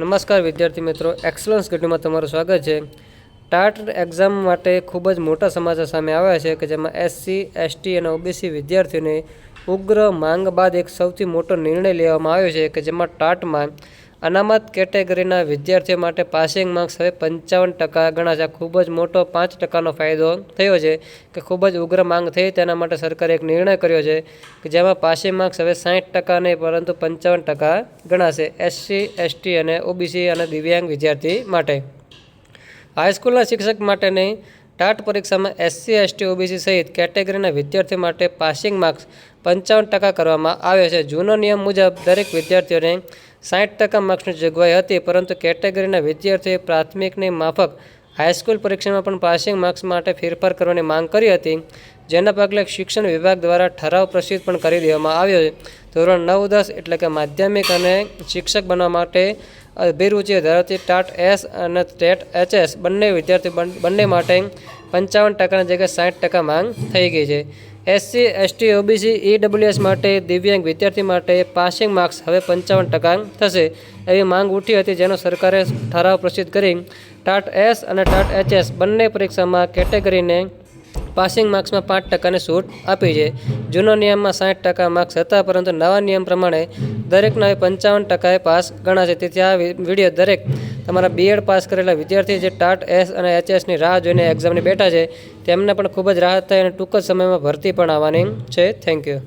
નમસ્કાર વિદ્યાર્થી મિત્રો. એક્સલન્સ ગઢમાં તમારું સ્વાગત છે. ટાટ એક્ઝામ માટે ખૂબ જ મોટા સમાચાર સામે આવ્યા છે કે જેમાં એસસી એસટી અને ઓબીસી વિદ્યાર્થીઓને ઉગ્ર માંગ બાદ એક સૌથી મોટો નિર્ણય લેવામાં આવ્યો છે કે જેમાં ટાટમાં અનામત કેટેગરીના વિદ્યાર્થીઓ માટે પાસિંગ માર્ક્સ હવે પંચાવન ટકા ગણાશે. ખૂબ જ મોટો પાંચ ટકાનો ફાયદો થયો છે કે ખૂબ જ ઉગ્ર માંગ થઈ. તેના માટે સરકારે એક નિર્ણય કર્યો છે કે જેમાં પાસિંગ માર્ક્સ હવે સાઠ ટકા નહીં, પરંતુ પંચાવન ટકા ગણાશે. એસસી એસટી અને ઓબીસી અને દિવ્યાંગ વિદ્યાર્થી માટે. હાઈસ્કૂલના શિક્ષક માટેની ટાટ પરીક્ષામાં એસસી એસટી ઓબીસી સહિત કેટેગરીના વિદ્યાર્થીઓ માટે પાસિંગ માર્ક્સ પંચાવન ટકા કરવામાં આવ્યો છે. જૂનો નિયમ મુજબ દરેક વિદ્યાર્થીઓને સાઠ ટકા માર્ક્સની જોગવાઈ હતી, પરંતુ કેટેગરીના વિદ્યાર્થીઓએ પ્રાથમિકની માફક હાઈસ્કૂલ પરીક્ષામાં પણ પાસિંગ માર્ક્સ માટે ફેરફાર કરવાની માંગ કરી હતી, જેના પગલે શિક્ષણ વિભાગ દ્વારા ઠરાવ પ્રસિદ્ધ પણ કરી દેવામાં આવ્યો ધોરણ નવ દસ એટલે કે માધ્યમિક અને શિક્ષક બનવા માટે અભિરુચિ ધરાવતી ટાટ એસ અને ટેટ એચએસ બંને વિદ્યાર્થી બંને માટે પંચાવન ટકાની જગ્યાએ સાઠ ટકા માંગ થઈ ગઈ છે. એસસી, એસટી, ઓબીસી ઈડબ્લ્યુએસ માટે દિવ્યાંગ વિદ્યાર્થી માટે પાસિંગ માર્ક્સ હવે પંચાવન ટકા થશે. એવી માંગ ઉઠી હતી જેનો સરકારે ઠરાવ પ્રસિદ્ધ કરી. ટાટ એસ અને ટાટ એચએસ બંને પરીક્ષામાં કેટેગરીને પાસિંગ માર્ક્સમાં પાંચ ટકાની છૂટ આપી છે. જૂનો નિયમમાં સાઠ ટકા માર્ક્સ હતા, પરંતુ નવા નિયમ પ્રમાણે દરેકના પંચાવન ટકાએ પાસ ગણાશે. તેથી આ વીડિયો દરેક તમારા બીએડ પાસ કરેલા વિદ્યાર્થી જે ટાટ, એસ અને એચએસની રાહ જોઈને એક્ઝામની બેઠા છે, તેમને પણ ખૂબ જ રાહત થાય અને ટૂંક જ સમયમાં ભરતી પણ આવવાની છે. Thank you